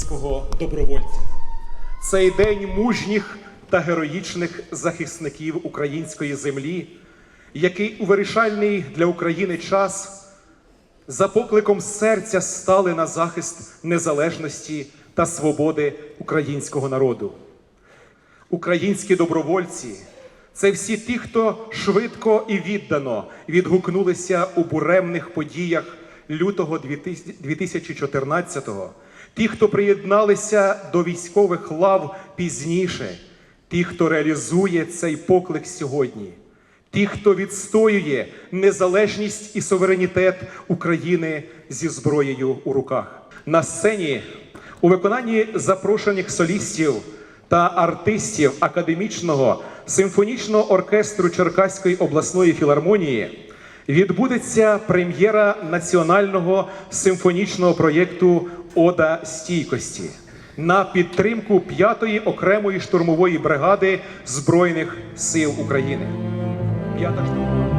українського добровольця. Цей день мужніх та героїчних захисників української землі, який у вирішальний для України час за покликом серця стали на захист незалежності та свободи українського народу. Українські добровольці це всі ті, хто швидко і віддано відгукнулися у буремних подіях лютого 2014-го, ті, хто приєдналися до військових лав пізніше, ті, хто реалізує цей поклик сьогодні, ті, хто відстоює незалежність і суверенітет України зі зброєю у руках. На сцені у виконанні запрошених солістів та артистів академічного симфонічного оркестру Черкаської обласної філармонії відбудеться прем'єра національного симфонічного проєкту Ода стійкості на підтримку 5-ї окремої штурмової бригади Збройних сил України. П'ята штурмова.